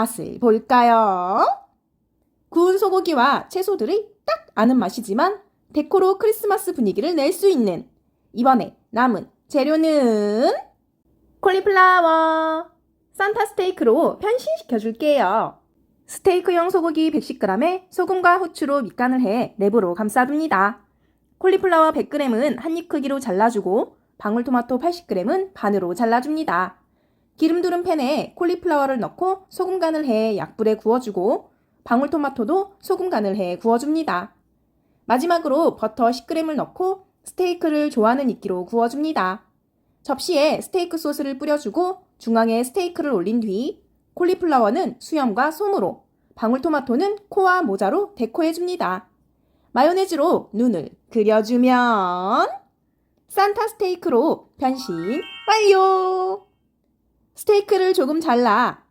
맛을 볼까요? 구운 소고기와 채소들이 딱 아는 맛이지만 데코로 크리스마스 분위기를 낼 수 있는 이번에 남은 재료는 콜리플라워 산타 스테이크로 변신시켜 줄게요. 스테이크용 소고기 110g에 소금과 후추로 밑간을 해 랩으로 감싸둡니다. 콜리플라워 100g은 한 입 크기로 잘라주고 방울토마토 80g은 반으로 잘라줍니다. 기름 두른 팬에 콜리플라워를 넣고 소금 간을 해 약불에 구워주고 방울토마토도 소금 간을 해 구워줍니다. 마지막으로 버터 10g을 넣고 스테이크를 좋아하는 이끼로 구워줍니다. 접시에 스테이크 소스를 뿌려주고 중앙에 스테이크를 올린 뒤 콜리플라워는 수염과 솜으로 방울토마토는 코와 모자로 데코해줍니다. 마요네즈로 눈을 그려주면 산타 스테이크로 변신 완료! 스테이크를 조금 잘라